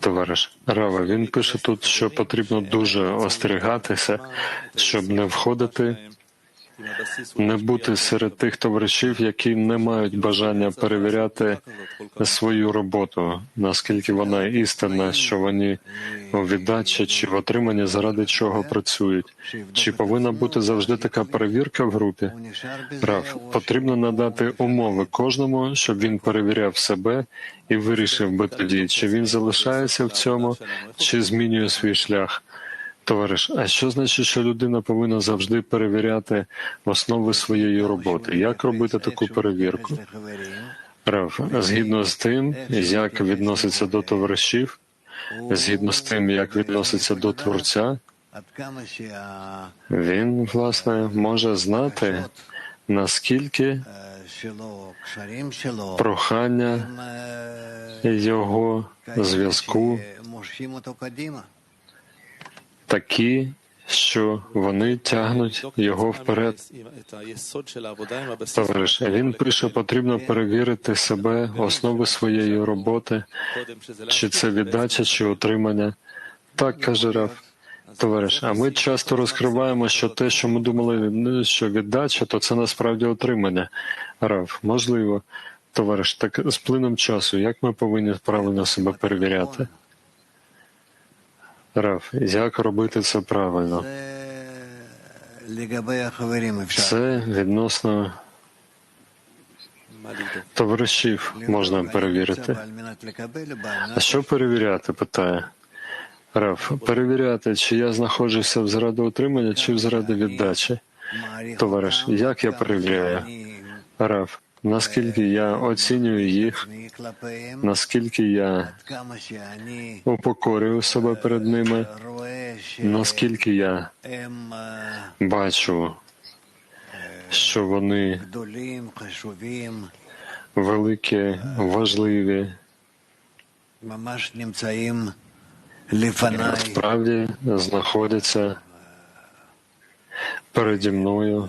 Товариш Рава, він пише тут, що потрібно дуже остерігатися, щоб не входити, не бути серед тих товаришів, які не мають бажання перевіряти свою роботу, наскільки вона істинна, що вони у віддачі чи в отриманні заради чого працюють. Чи повинна бути завжди така перевірка в групі? Рав, потрібно надати умови кожному, щоб він перевіряв себе і вирішив би тоді, чи він залишається в цьому, чи змінює свій шлях. Товариш, а що значить, що людина повинна завжди перевіряти основи своєї роботи? Як робити таку перевірку? Рав, згідно з тим, як відноситься до товаришів, згідно з тим, як відноситься до творця, він власне може знати, наскільки прохання його зв'язку такі, що вони тягнуть його вперед. Товариш, він пише, потрібно перевірити себе, основи своєї роботи, чи це віддача, чи отримання. Так каже Раф. Товариш, а ми часто розкриваємо, що те, що ми думали, ну, що віддача, то це насправді отримання. Раф, можливо, товариш, так з плином часу, як ми повинні правильно себе перевіряти? Раф, як робити це правильно? Це відносно товаришів можна перевірити. А що перевіряти? питає. Раф, перевіряти, чи я знаходжуся в зради отримання, чи в зради віддачі. Товариш, як я перевіряю? Раф, наскільки я оцінюю їх, наскільки я упокорюю себе перед ними, наскільки я бачу, що вони великі, важливі, справді знаходяться переді мною.